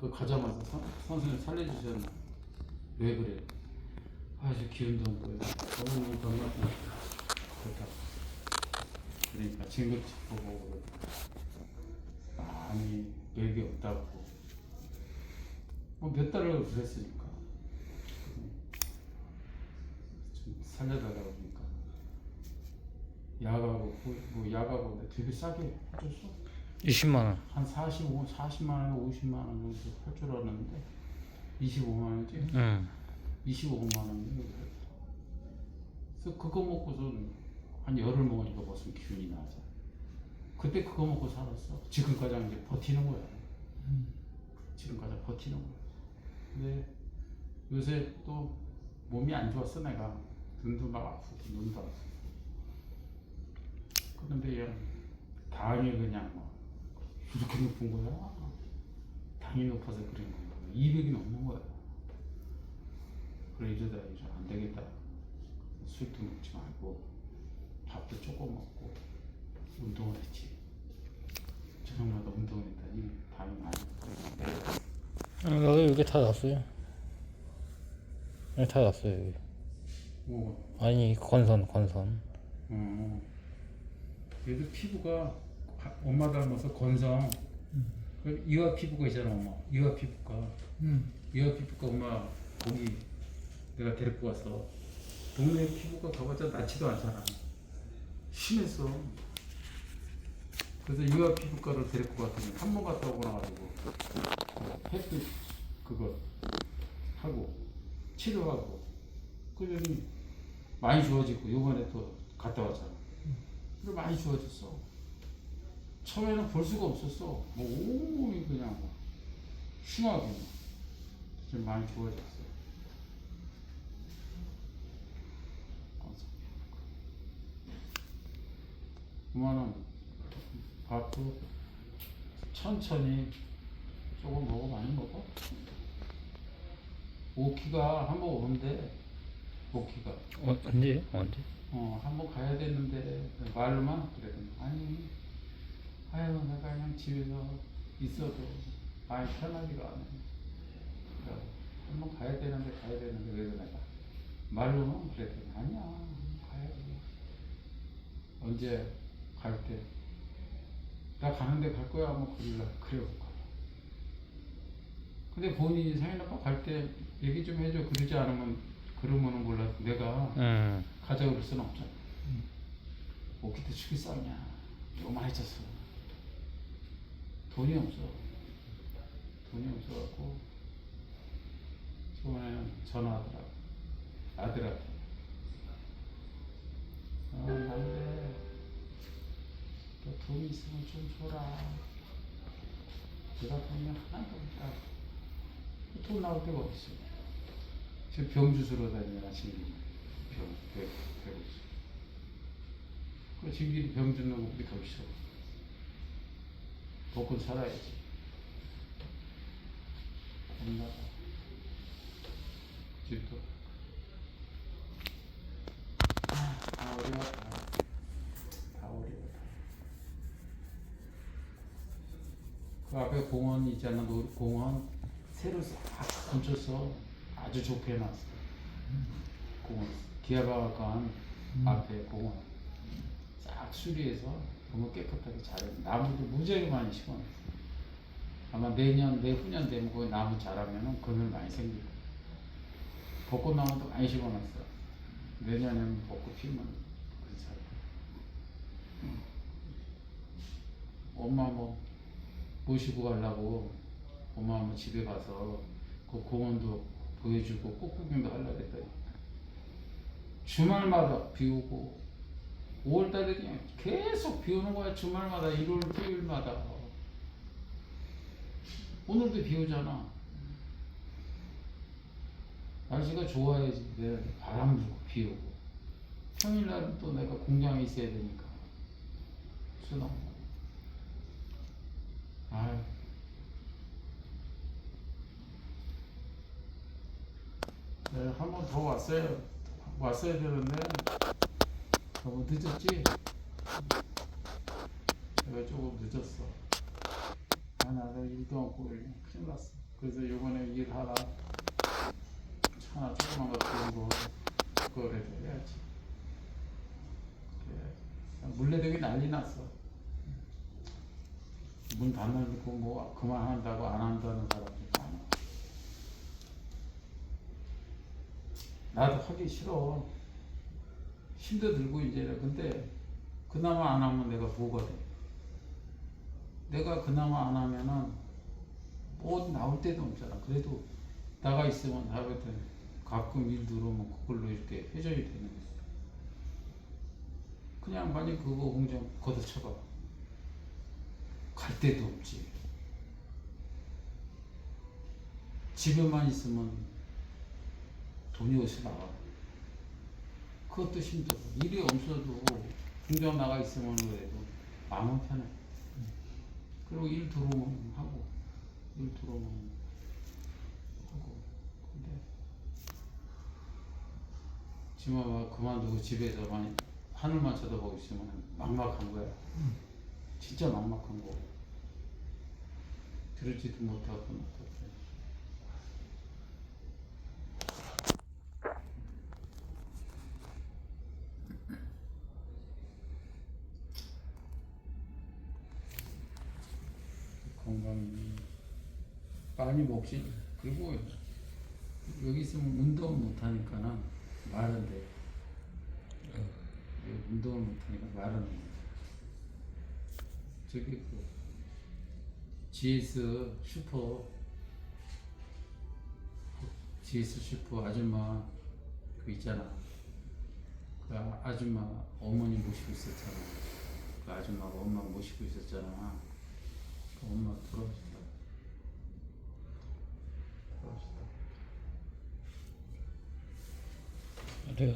그 가자마자 선, 선생님 살려주셨나? 왜 그래? 아, 저 기운도 없고요. 너무 건강하다. 그렇다. 그러니까 징글징글 보고 많이 맥이 없다고. 뭐 몇 달을 그랬으니까. 좀 살려달라고 그러니까. 약하고 뭐, 뭐 약하고 근데 되게 싸게 해줬어. 20만 원. 한 45, 40만 원, 50만 원 정도 할 줄 알았는데 25만 원이지? 응. 25만 원이 그래서 그거 먹고선 한 열흘 먹으니까 무슨 기운이 나죠. 그때 그거 먹고 살았어. 지금까지 이제 버티는 거야. 지금까지 버티는 거야. 근데 요새 또 몸이 안 좋았어 내가 눈도 막 아프고 눈도 아프고. 그런데 당이 그냥 막 이렇게 높은 거야. 당이 높아서 그런 거야. 200이 넘는 거야. 그래 이러다 이제 안 되겠다. 술도 먹지 말고 밥도 조금 먹고 운동을 했지. 저녁마다 운동을 했더니 당이 많이 어, 여기 여기 다 났어요. 여기 다 났어요. 여기. 뭐 아니 건선 건선. 어. 얘도 피부가 하- 엄마 닮아서 건성. 그 이와 피부가 있잖아 엄마. 이와 피부과. 이와 피부과 엄마 거기 내가 데리고 갔어. 동네 피부과 가봤자 낫지도 않잖아. 심했어. 그래서 이와 피부과를 데리고 갔더니 한 번 갔다 오고 나가지고 햇빛 그거 하고 치료하고 그러더니 많이 좋아지고 요번에 또 갔다 왔잖아. 그래 많이 좋아졌어. 처음에는 볼 수가 없었어. 뭐 온몸이 그냥 막 흉하게 막. 좀 많이 좋아졌어. 그만은 밥도 천천히 조금 먹어 많이 먹어. 오키가 한번 오는데 오키가 어, 언제? 언제? 어, 한 번 가야 되는데 말로만 그래도 아니 아유 내가 그냥 집에서 있어도 많이 편하지가 않아 그래 한번 가야 되는데 가야 되는데 그래도 내가 말로만 그래도 아니야 가야지 언제 갈 때 나 가는데 갈 거야 뭐 그럴라 그래 가 근데 본인이 상인 아빠 갈 때 얘기 좀 해줘 그러지 않으면 그러면은 몰라 내가 응. 가자고 그럴 수는 없잖아. 오키도 죽이 싸우냐. 너무 많이 쳤어. 돈이 없어. 돈이 없어갖고, 저번에는 전화하더라고. 아들한테. 어, 난데, 너돈 있으면 좀 줘라. 내가 돈이 하나도 없다. 돈 나올 데가 어딨어. 지금 병주스로 다니냐, 지금. 병, 배, 배고 있어. 그 지금 병 주는 우리 더 있어. 먹고 살아야지. 엄마가 집도 아, 다 어려워 다. 다 어려워 다. 그 앞에 공원 있잖아. 놀 공원. 새로 싹 훔쳤어 아주 좋게 해놨어. 공원. 기아박간 앞에 공원. 싹 수리해서 너무 깨끗하게 잘해 나무도 무지하게 많이 심어놨어 아마 내년 내후년 되면 거기 나무 자라면은 그늘 많이 생기고 벚꽃나무도 많이 심어놨어 내년에는 벚꽃 피면 괜찮아 엄마 뭐 모시고 가려고 엄마 한번 집에 가서 그 공원도 보여주고 꽃구경도 하려고 했더니 주말마다 비 오고 5월달에 그냥 계속 비 오는 거야. 주말마다 일요일 토요일마다. 오늘도 비 오잖아. 날씨가 좋아야지. 내가 바람 불고 비 오고. 평일날은 또 내가 공장에 있어야 되니까. 수능 아유. 네, 한번 더 왔어요. 왔어야 되는데 너무 늦었지? 내가 조금 늦었어. 아, 나 일도 없고 큰일 났어. 그래서 요번에 일하라 차나 조그만 거 들고 그거라도 해야지 그래. 물레대기 난리 났어 문 닫는고 뭐 그만한다고 안 한다는 사람들이 많아 나도 하기 싫어 힘도 들고 이제 근데 그나마 안 하면 내가 뭐가 돼 내가 그나마 안 하면은 뭐 나올 데도 없잖아. 그래도 나가 있으면 하거든. 가끔 일 들어오면 그걸로 이렇게 회전이 되는 거지. 그냥 만약 그거 공장 걷어쳐봐. 갈 데도 없지. 집에만 있으면 돈이 어디서 나와. 그것도 힘들어. 일이 없어도 공장 나가 있으면 그래도 마음은 편해. 그리고 일 들어오면 하고 일 들어오면 하고 근데 지마가 그만두고 집에서만 하늘만 쳐다보고 있으면 막막한 거야 진짜 막막한 거 들을지도 못하고 못하고 건강이 많이 먹지 그리고 여기 있으면 운동 못 하니까는 말은 돼. 여기 운동을 못 하니까 말은 돼. 저기 그 GS 슈퍼 GS 슈퍼 아줌마 그 있잖아. 그 아- 아줌마 어머니 모시고 있었잖아. 그 아줌마가 엄마 모시고 있었잖아. 그 엄마 돌아 왜